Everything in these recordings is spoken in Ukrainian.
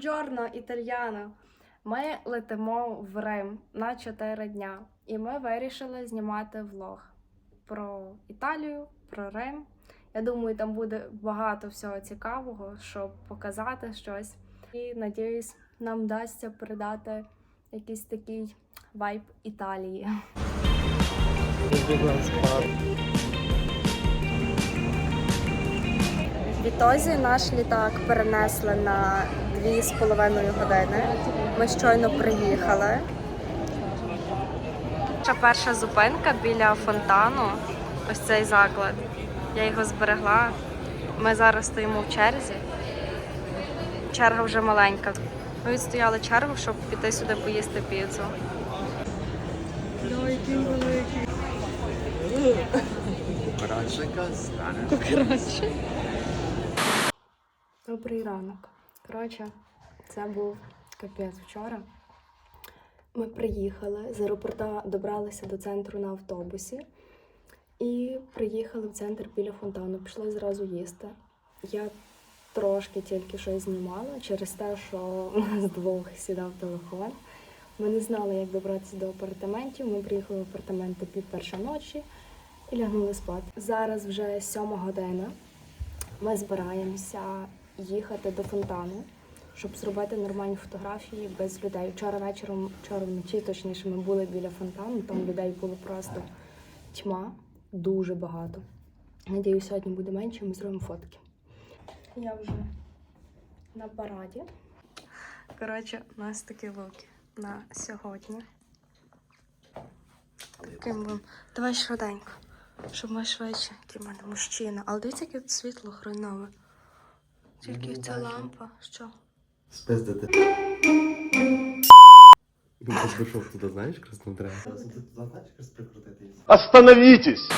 Бонджорно, італьяно. Ми летимо в Рим на 4 дня, і ми вирішили знімати влог про Італію, про Рим. Я думаю, там буде багато всього цікавого, щоб показати щось. І надіюсь, нам вдасться передати якийсь такий вайб Італії. В Ітозі наш літак перенесли на 2,5 години. Ми щойно приїхали. Наша перша зупинка біля фонтану. Ось цей заклад. Я його зберегла. Ми зараз стоїмо в черзі. Черга вже маленька. Ми відстояли чергу, щоб піти сюди поїсти піцу. Добрий ранок. Коротше, це був капець вчора. Ми приїхали з аеропорта, добралися до центру на автобусі і приїхали в центр біля фонтану. Пішли зразу їсти. Я трошки тільки щось знімала через те, що нас двох сідав телефон. Ми не знали, як добратися до апартаментів. Ми приїхали в апартаменти пів перша ночі і лягнули спати. Зараз вже сьома година. Ми збираємося їхати до фонтану, щоб зробити нормальні фотографії без людей. Вчора вечором, вчора вночі, точніше, ми були біля фонтану, там людей було просто тьма, дуже багато. Надіюсь, сьогодні буде менше, ми зробимо фотки. Я вже на параді. Коротше, у нас такі луки на сьогодні. Таким вам. Давай швиденько, щоб ми швидше, який в мене мужчина. Але дивіться, яке світло хренове. Тільки ця лампа. Що? Спиздити. Він пішов туди, знаєш, красно треба. Ти туди знаєш, якраз прикрутити її. Остановитесь!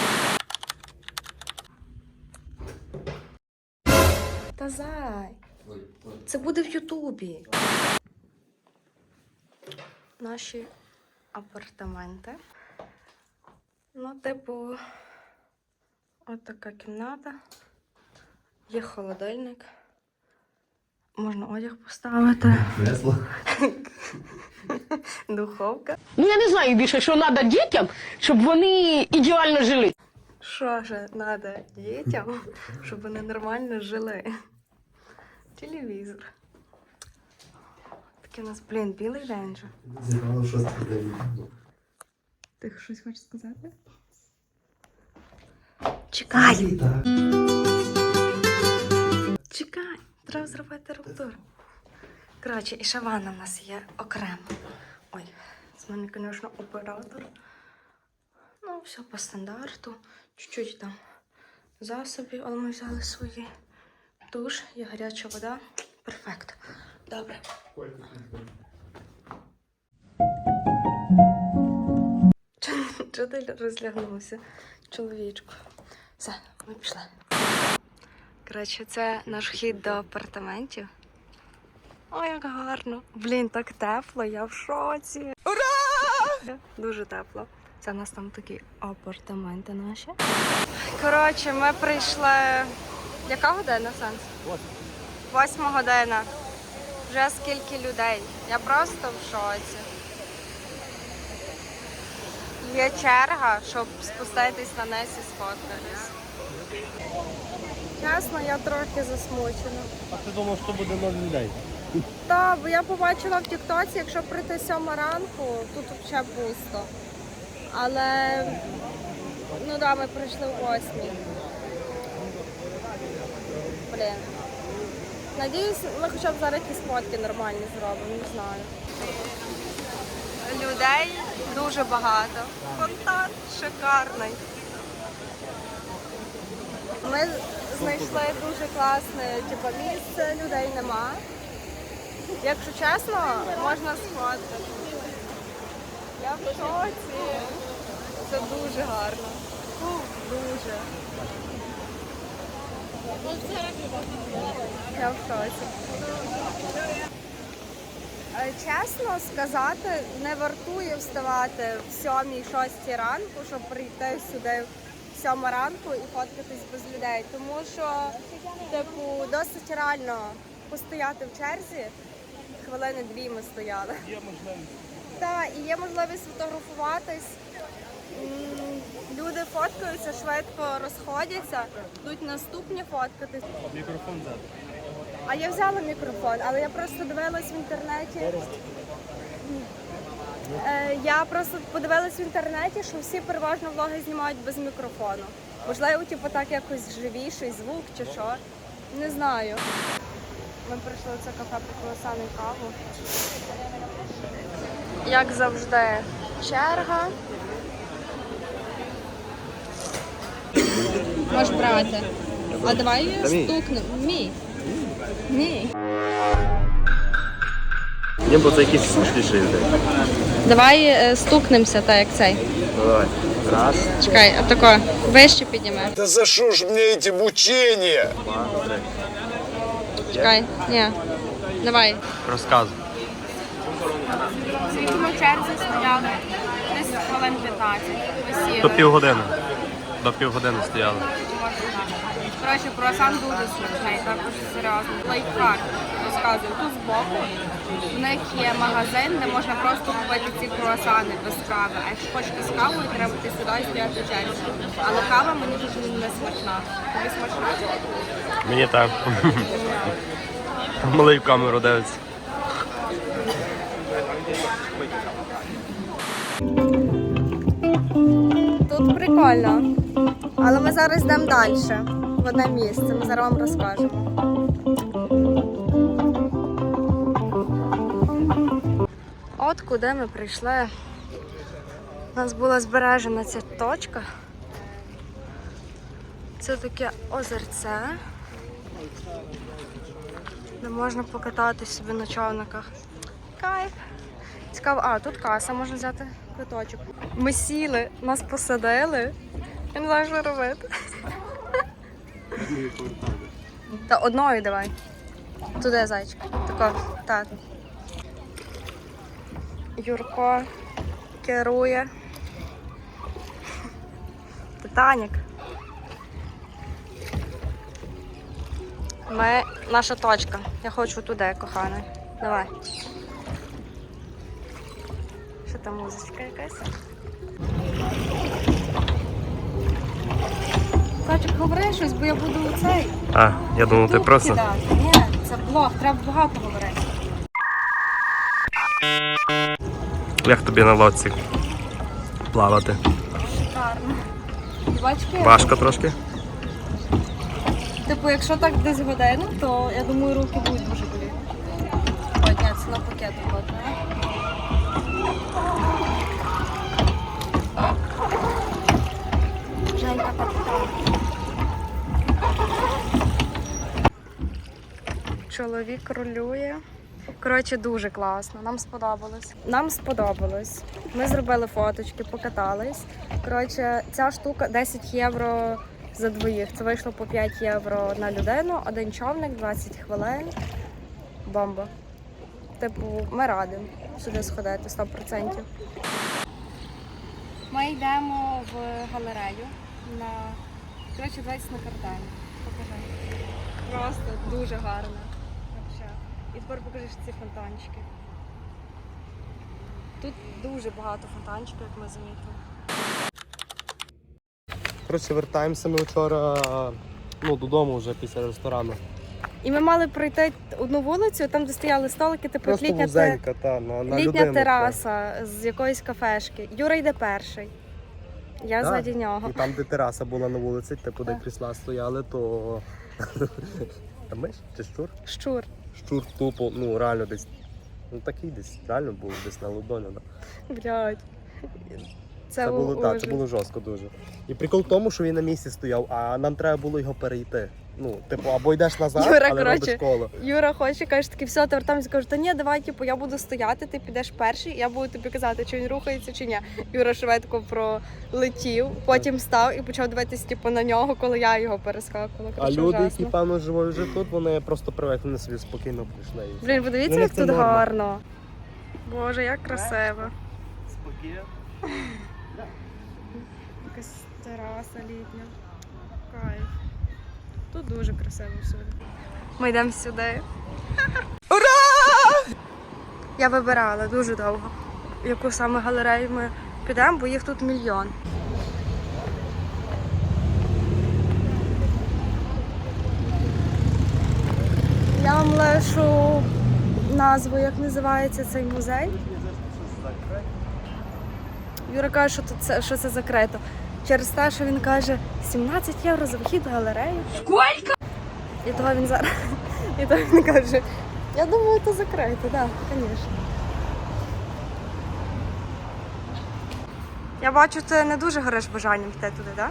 Та зай. Це буде в Ютубі. Наші апартаменти. Ну, типу, от така кімната. Є холодильник. Можна одяг поставити. Кресло. Духовка. Ну я не знаю більше, що треба дітям, щоб вони ідеально жили. Що ж треба дітям, щоб вони нормально жили? Телевізор. Такий у нас, блін, білий день же. Зірвало шостий день. Ти щось хочеш сказати? Чекай! Чекай! Треба зробити рубтур. Коротше, і ще ванна в нас є окремо. Ой, з мене, звісно, оператор. Ну, все по стандарту. Чуть-чуть там засобів, але ми взяли свої. Душ, є гаряча вода. Перфект. Добре. Чого ти розлягнувся, чоловічку? Все, ми пішли. Коротше, це наш вхід до апартаментів. Ой, як гарно. Блін, так тепло, я в шоці. Ура! Дуже тепло. Це у нас там такі апартаменти наші. Коротше, ми прийшли. Яка година, Сенс? Восьма година. Вже скільки людей. Я просто в шоці. Є черга, щоб спуститись на низ і сфоткатись. Чесно, я трохи засмучена. А ти думав, що буде ноль людей? Так, бо я побачила в Тіктоці, якщо прийти сьома ранку, тут взагалі пусто. Але ну да, ми прийшли в восьмій. Блін. Надіюсь, ми хоча б зараз якісь фотки нормальні зробимо, не знаю. Людей дуже багато. Фонтан шикарний. Ми знайшли дуже класне типу, місце, людей нема. Якщо чесно, можна сфоткати. Я в шоці. Це дуже гарно. Дуже. Я в шоці. Е, Чесно сказати, не вартує вставати в 7-6 ранку, щоб прийти сюди 7 ранку і фоткатись без людей. Тому що, типу, досить реально постояти в черзі хвилини дві ми стояли. Є можливість. Так, і є можливість фотографуватись. Люди фоткаються, швидко розходяться, йдуть наступні фоткатись. Мікрофон взяти. А я взяла мікрофон, але я просто дивилась в інтернеті. Е, Я просто подивилась в інтернеті, що всі переважно влоги знімають без мікрофону. Можливо, типу так якось живіший звук чи що. Не знаю. Ми прийшли в це кафе по круасану і каву. Як завжди, черга. Можеш брати. А давай стукнемо. Мій. Мій. Ні, бо це якийсь смішніший людей. Давай е, стукнемося, так як цей. Давай. Раз, Чекай, а тако вище підніме. Да за что ж мне эти мучения? два, три. Чекай, ні. Давай. Розказуй. Скільки ми в черзі стояли? Десь хвилин 15. Висіли. До півгодини. До півгодини стояли. Коротше, круасан дуже смачний, також серйозно. Лайфхак розказую. Тут збоку в них є магазин, де можна просто купити ці круасани без кави. А якщо хочете з кавою, треба йти сюди і стояти черзі. Але кава мені дуже не смачна. Тобі смачна? Мені так. Малий в камеру дивиться. Тут прикольно. Але ми зараз йдемо далі. В одне місце. Ми зараз вам розкажемо. От куди ми прийшли. У нас була збережена ця точка. Це таке озерце, де можна покататись собі на човниках. Кайф. Цікаво, а тут каса можна взяти квиточок. Ми сіли, нас посадили. Я не знаю, що робити. Та одною давай. Туди, зайчик. Тако, так. Юрко керує. Титанік. Ми наша точка. Я хочу туди, коханий. Давай. Що там музичка якась? Катюк, говори щось, бо я буду у цей. А, я думав, ти просто. Ні, це блог, треба багато говорити. Як тобі на лодці плавати? Шикарно. Бачки, Важко трошки? типу, якщо так десь годину, то я думаю, руки будуть дуже боліти. Це на пакет виходить. Женька капітан. Чоловік рулює. Коротше, дуже класно. Нам сподобалось. Нам сподобалось. Ми зробили фоточки, покатались. Коротше, ця штука 10 євро за двоїх. Це вийшло по 5 євро на людину, один човник, 20 хвилин. Бомба. Типу, ми радимо сюди сходити 100%. Ми йдемо в галерею на коротше, дивись на картині. Покажи. Просто дуже гарно. І тепер покажи ці фонтанчики. Тут дуже багато фонтанчиків, як ми замітили. Коротше, вертаємося ми вчора ну, додому вже після ресторану. І ми мали пройти одну вулицю, там, де стояли столики, типу Просто літня, вузенька, та, на, на літня людину. тераса з якоїсь кафешки. Юра йде перший. Я Так. ззаді нього. І там, де тераса була на вулиці, типу, де крісла стояли, то. Та миш чи щур? Щур. Щур тупо, ну реально десь. Ну такий десь, реально був десь на ладоні. Да. Блядь. Це, Це було так, це було жорстко дуже. І прикол в тому, що він на місці стояв, а нам треба було його перейти. Ну, типу, або йдеш назад, Юра, але коротше, робиш коло. Юра хоче, каже, такий, все, ти вертаємося, каже, та ні, давай, типу, я буду стояти, ти підеш перший, я буду тобі казати, чи він рухається, чи ні. Юра швидко пролетів, потім став і почав дивитися, типу, на нього, коли я його перескакувала. А люди, ужасно. які певно живуть вже тут, вони просто привикли вони собі спокійно прийшли. і все. Блін, подивіться, Ну, як це тут норма. гарно. Боже, як красиво. Спокійно. Якась тераса літня. Кайф. Тут дуже красиво всюди. Ми йдемо сюди. Ура! Я вибирала дуже довго, яку саме галерею ми підемо, бо їх тут мільйон. Я вам лишу назву, як називається цей музей. Юра каже, що, тут що це закрито. Через те, що він каже 17 євро за вхід в галерею. Скільки? І того він зараз. І того він каже, я думаю, це закрито, так, да, звісно. Я бачу, ти не дуже гориш бажанням йти туди, так?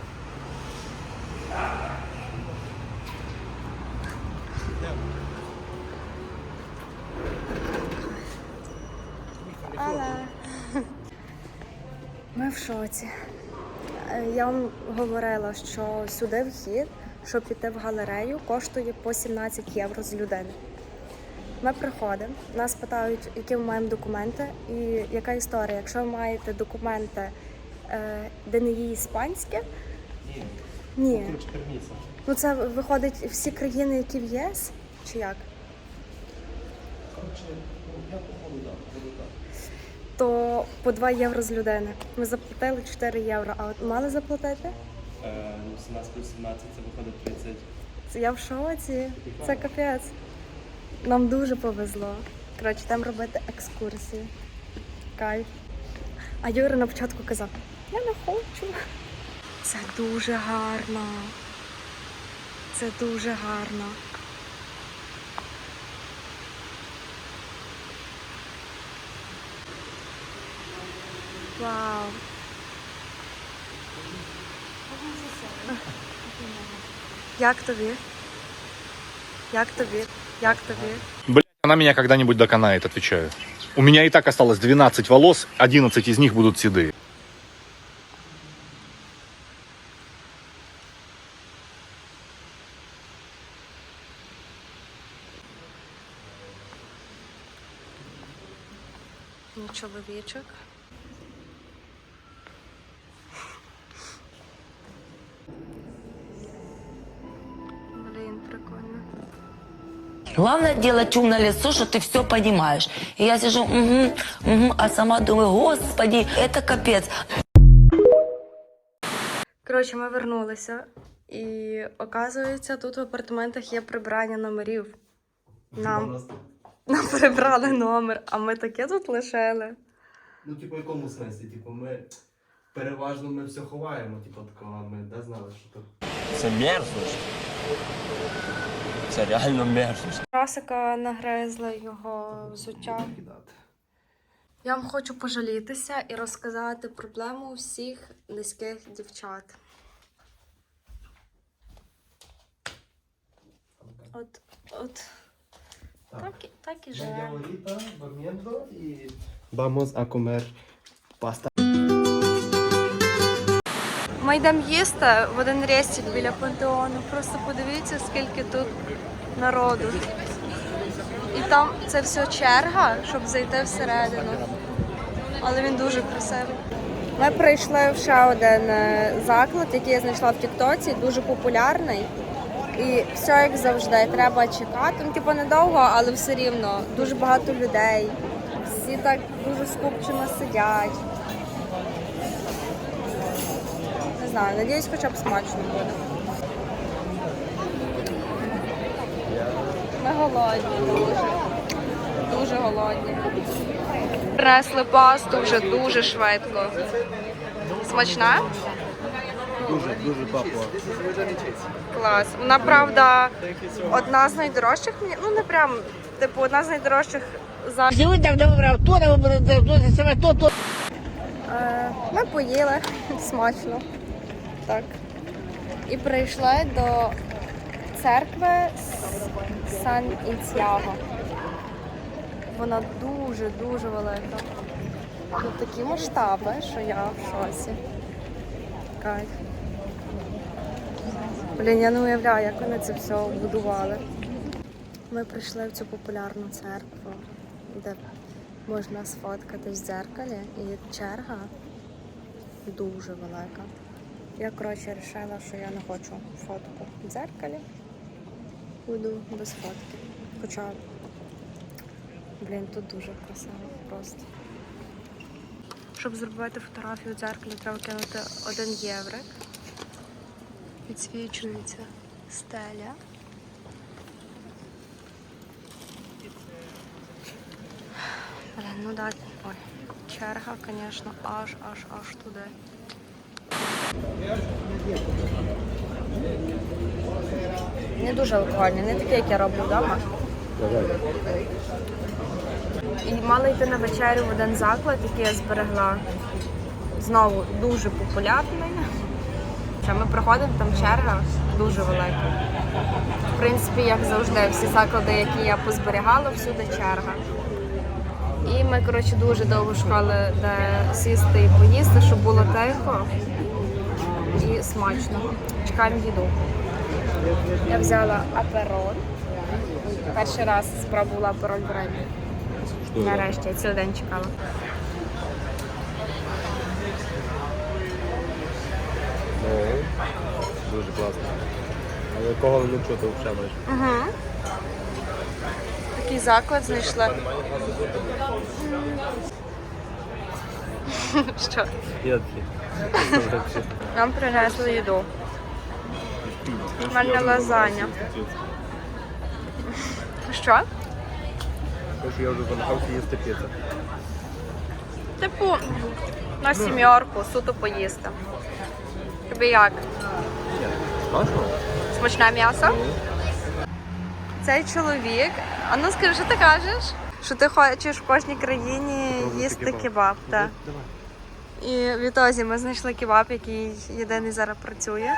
Але ми в шоці. Е, Я вам говорила, що сюди вхід, щоб піти в галерею, коштує по 17 євро з людини. Ми приходимо, нас питають, які ми маємо документи і яка історія. Якщо ви маєте документи, е, де не є іспанське, ні. Ну це виходить всі країни, які в ЄС, чи як? То по 2 євро з людини. Ми заплатили 4 євро, а от мали заплатити? Е, ну, 17 плюс 17 це виходить 30. Це я в шоці. Це капець. Нам дуже повезло. Коротше, там робити екскурсії. Кайф. А Юра на початку казав: я не хочу. Це дуже гарно. Це дуже гарно. Вау. Як тобі? Як тобі? Як тобі? Блять, она меня когда-нибудь доконает, отвечаю. У меня и так осталось 12 волос, 11 из них будут седые. Мій чоловічок. Главное делать умное лицо, что ты все понимаешь. И я сижу, угу, угу, а сама думаю, господи, это капец. Коротше, ми вернулися, і оказується, тут в апартаментах є прибрання номерів. Нам, нам прибрали номер, а ми таке тут лишили. Ну, типу, в якому сенсі? Типу, ми переважно ми все ховаємо, типу, такого, ми де знали, що тут. Це мерзость. Це реально мерзость. Росика нагризла його взуття. Кидати. Я вам хочу пожалітися і розказати проблему всіх низьких дівчат. От, от, так, і- так і живе. ahorita durmiendo y vamos a comer pasta. Ми йдемо їсти в один рестик біля пантеону. Просто подивіться, скільки тут народу. І там це все черга, щоб зайти всередину. Але він дуже красивий. Ми прийшли в ще один е, заклад, який я знайшла в Тіктоці, дуже популярний. І все як завжди, треба чекати. Ну, типу, недовго, але все рівно. Дуже багато людей. Всі так дуже скупчено сидять. Не знаю, надіюсь, хоча б смачно буде. Ми голодні дуже. Дуже голодні. Принесли пасту вже дуже швидко. Смачна? Дуже, дуже тепло. Клас. Вона правда одна з найдорожчих. Мені- Ну не прям, типу, одна з найдорожчих за. Е, Ми поїли смачно. Так. І прийшли до церкви Сан Інцяго. Вона дуже-дуже велика. Тут такі масштаби, що я в шоці. Кайф. Блін, я не уявляю, як вони це все будували. Ми прийшли в цю популярну церкву, де можна сфоткатись в дзеркалі, і черга дуже велика. Я, коротше, вирішила, що я не хочу фотку в дзеркалі. Буду без фотки. Хоча Блін, тут дуже красиво просто. Щоб зробити фотографію у дзеркалі, треба кинути один єврик. Підсвічується стеля. Блін, ну да, ой, черга, звісно, аж, аж, аж туди. Не дуже алкогольний, не такий, як я роблю вдома. І мала йти на вечерю в один заклад, який я зберегла. Знову дуже популярний. Ми проходимо, там черга дуже велика. В принципі, як завжди, всі заклади, які я позберігала, всюди черга. І ми, коротше, дуже довго шукали, де сісти і поїсти, щоб було тихо і смачно. Чекаємо їду. Я взяла апероль. Перший раз спробувала апероль в Римі. Нарешті, я цілий день чекала. Ну, дуже класно. Але кого не чути взагалі майже. Угу. Такий заклад знайшли. Що? Нам принесли їду. У мене лазаня. Що? Що я вже замахався їсти піцу. Типу, на сімерку, суто поїсти. Тобі як? Смачно? Смачне м'ясо? Цей чоловік. А ну скажи, що ти кажеш? Що ти хочеш в кожній країні Пробувати їсти кебаб. кебаб, так. Давай. І в ітозі ми знайшли кебаб, який єдиний зараз працює.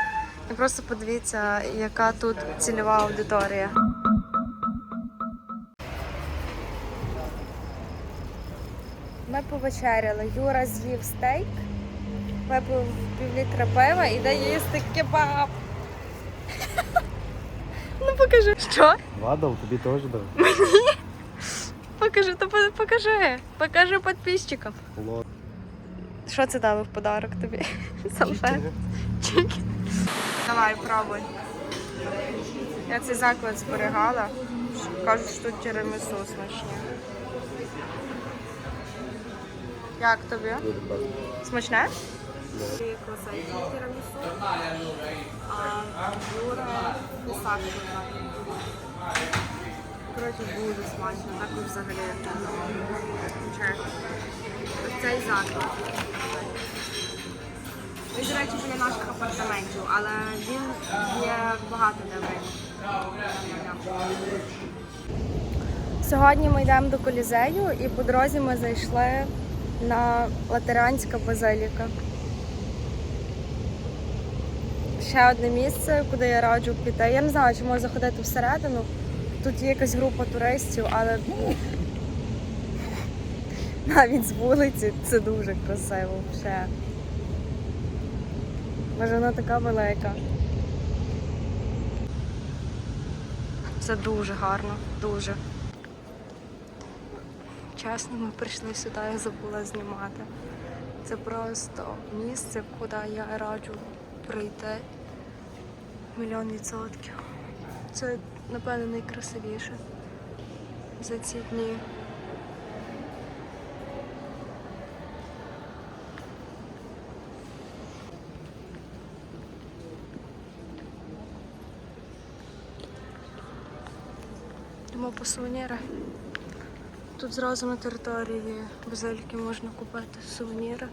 І просто подивіться, яка тут цільова аудиторія. Ми повечеряли. Юра з'їв стейк, випив півлітра пива і де їсти кебаб. Ну покажи. Що? Вадав, тобі теж дав. Покажи, то по- покажи. Покажи підписчикам. Що це дали в подарок тобі? Салфет? Чікен. Давай, пробуй. Я цей заклад зберігала. Кажуть, що тут тірамісу смачні. Як тобі? Смачне? Класичне тірамісу, а Юра писак. Коротше, дуже смачно, так взагалі. Чек. Ось цей заклад. Він, до речі, біля наших апартаментів, але він є багато де в Сьогодні ми йдемо до Колізею і по дорозі ми зайшли на Латеранська базиліка. Ще одне місце, куди я раджу піти. Я не знаю, чи можу заходити всередину. Тут є якась група туристів, але ну, навіть з вулиці це дуже красиво. Ще. Може, вона така велика. Це дуже гарно, дуже. Чесно, ми прийшли сюди, я забула знімати. Це просто місце, куди я раджу прийти мільйон відсотків. Це, напевно, найкрасивіше за ці дні. Йдемо по сувеніри. Тут зразу на території базиліки можна купити сувеніри.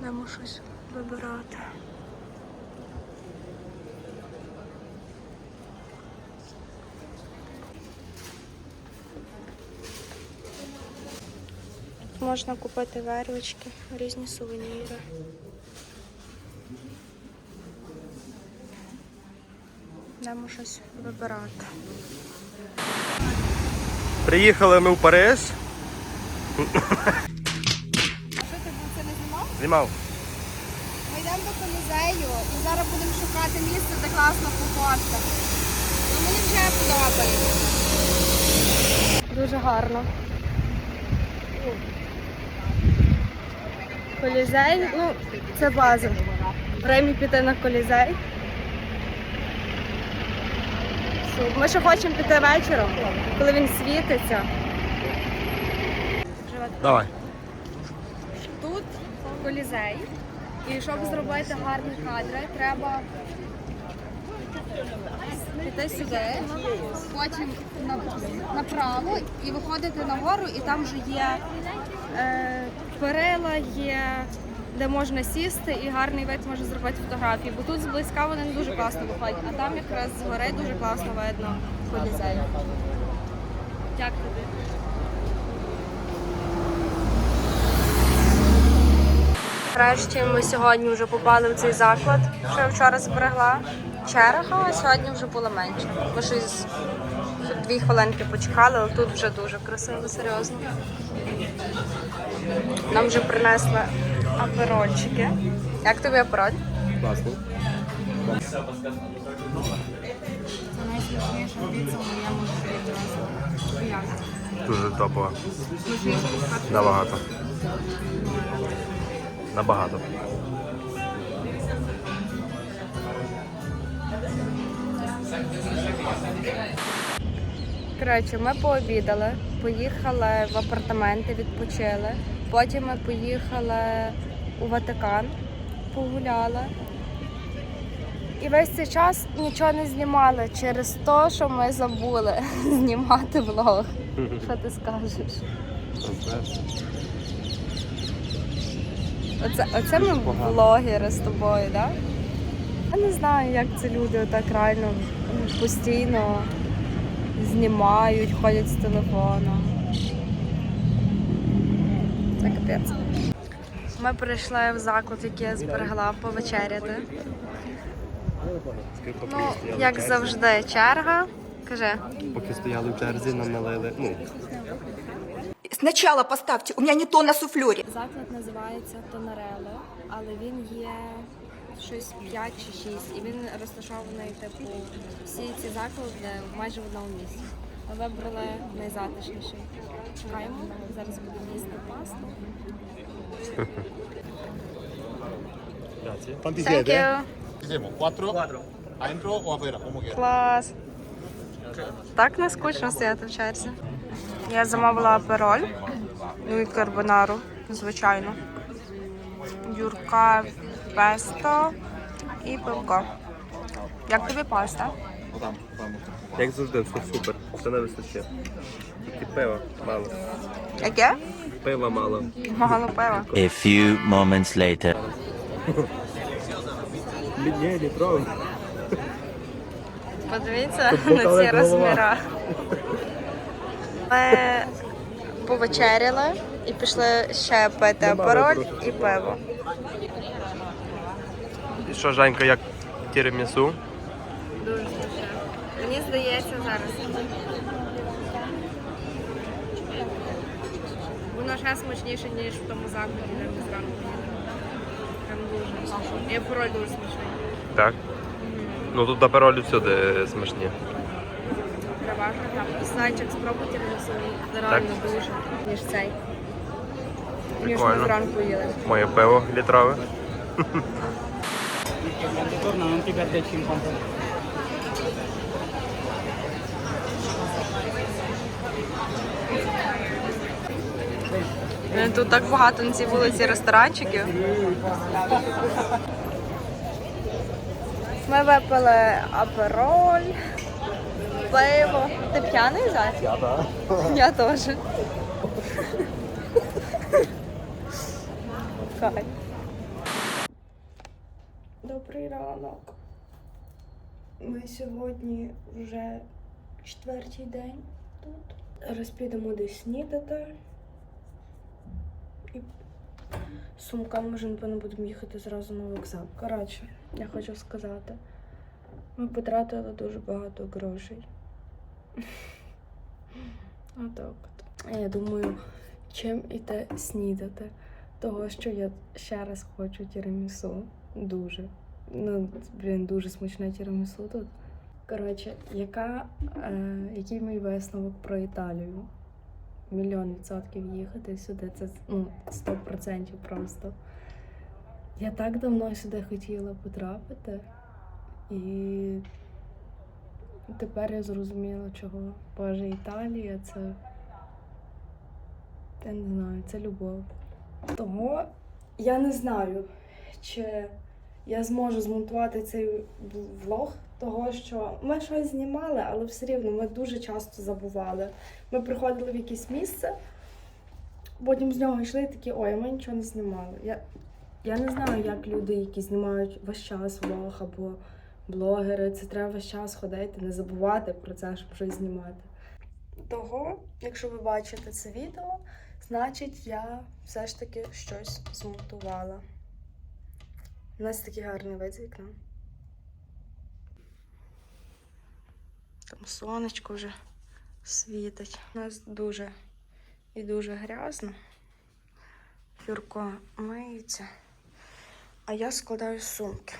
Йдемо щось вибирати. Можна купити вервички, різні сувеніри. Йдемо щось вибирати. Приїхали ми в Париж. А що ти це не знімав? Знімав. Ми йдемо до колізею і зараз будемо шукати місце, де класно походити. Ну, мені вже подобається. Дуже гарно. Колізей, ну, це база. В Римі піти на колізей. Ми ще хочемо піти вечором, коли він світиться. Давай. Тут колізей. І щоб зробити гарні кадри, треба піти сюди, потім направо і виходити нагору, і там вже є е, перила, є де можна сісти і гарний вид може зробити фотографії. Бо тут зблизька вони не дуже класно виходять, а там якраз згори дуже класно видно колізей. Як тобі? Нарешті ми сьогодні вже попали в цей заклад, що я вчора зберегла. Черга, а сьогодні вже було менше. Ми щось дві хвилинки почекали, але тут вже дуже красиво, серйозно. Нам вже принесли аперольчики. Як тобі апероль? Класно. Це найсмачніша піца в моєму? Дуже топово. Набагато. Набагато. Коротше, ми пообідали, поїхали в апартаменти, відпочили. Потім ми поїхали у Ватикан, погуляли. І весь цей час нічого не знімали через те, що ми забули знімати влог. Що ти скажеш? Оце, оце ми блогери з тобою, так? Да? Я не знаю, як це люди так реально постійно знімають, ходять з телефоном. Це капець. Ми прийшли в заклад, який я зберегла повечеряти. Ну, як завжди, черга. Кажи. Поки стояли в черзі, нам налили. Ну, Сначала поставьте, у меня не то на суфлере. Заклад називається Тонарело, але він є щось 5 чи 6. І він розташований, типу, всі ці заклади майже в одному місці. Ми вибрали найзатишніший. Чекаємо, зараз будемо їсти пасту. Thank you. Hicimos cuatro. ¿Adentro o afuera? Como quieras. Клас. Так не скучно стояти в черзі. Я замовила апероль, ну і карбонару, звичайно. Юрка песто і пивко. Як тобі паста? як завжди, все супер. Все не вистачає. Тільки пива мало. Яке? Пива мало. Мало пива. A few moments later. Ні, літровий. Подивіться на ці розміри. Ми повечеряли і пішли ще пити вибору. і пиво. Що, Жанька, як тірамісу? Дуже смачно. Мені здається зараз. Воно ще смачніше, ніж в тому закладі, де ми зранку. Прям дуже. І апероль дуже смачний. Так. Ну тут аперолі всюди смачні. Переважно так. Снайчик спробуйте собі. Реально дуже. Ніж цей. Ніж ми Прикольно. зранку їли. Моє пиво літрове. Е, Тут так багато на цій вулиці ресторанчиків. Ми випили апероль, пиво. Ти п'яний зараз? Я так. Я теж. Кай. Добрий ранок. Ми сьогодні вже четвертий день тут. Зараз підемо десь снідати. І сумка, може, напевно, будемо їхати зразу на вокзал. Коротше, я хочу сказати, ми потратили дуже багато грошей. Отак Я думаю, чим іти снідати. Того, що я ще раз хочу тірамісу. Дуже. Ну, блін, дуже смачне тірамісу тут. Коротше, яка, е, який мій висновок про Італію? Мільйон відсотків їхати сюди. Це ну, 100% просто. Я так давно сюди хотіла потрапити, і тепер я зрозуміла, чого. Боже, Італія це. Я не знаю, це любов. Того я не знаю, чи я зможу змонтувати цей влог, того що ми щось знімали, але все рівно ми дуже часто забували. Ми приходили в якесь місце, потім з нього йшли такі, ой, ми нічого не знімали. Я, я не знаю, як люди, які знімають весь час влог або блогери, це треба весь час ходити, не забувати про це, щоб щось знімати. Того, якщо ви бачите це відео, значить я все ж таки щось змонтувала. У нас такий гарний вид з вікна. Там сонечко вже світить. У нас дуже і дуже грязно. Юрко миється, а я складаю сумки.